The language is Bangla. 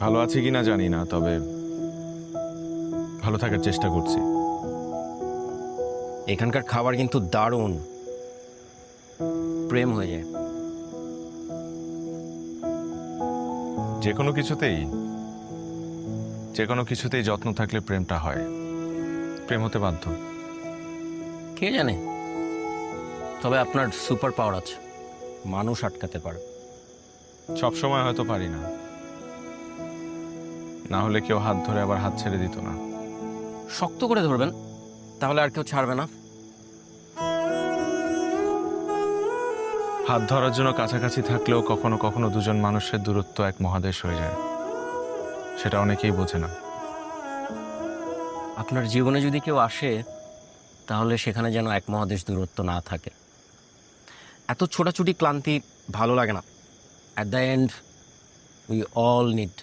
ভালো আছি কিনা জানি না তবে ভালো থাকার চেষ্টা করছি। এখানকার খাবার কিন্তু দারুণ। প্রেম হয়ে যায়। যে কোনো কিছুতেই যে কোনো কিছুতেই যত্ন থাকলে প্রেমটা হয়। প্রেম হতে বাধ্য। কে জানে? তবে আপনার সুপার পাওয়ার আছে। মানুষ আটকাতে পারে। সব সময় হয়তো পারি না। না হলে কেউ হাত ধরে আবার হাত ছেড়ে দিত না। শক্ত করে ধরবেন তাহলে আর কেউ ছাড়বে না। হাত ধরার জন্য কাছাকাছি থাকলেও কখনো কখনো দুজন মানুষের দূরত্ব এক মহাদেশ হয়ে যায়। সেটা অনেকেই বোঝে না। আপনার জীবনে যদি কেউ আসে তাহলে সেখানে যেন এক মহাদেশ দূরত্ব না থাকে। এত ছোটাছুটি ক্লান্তি ভালো লাগে না। At the end we all need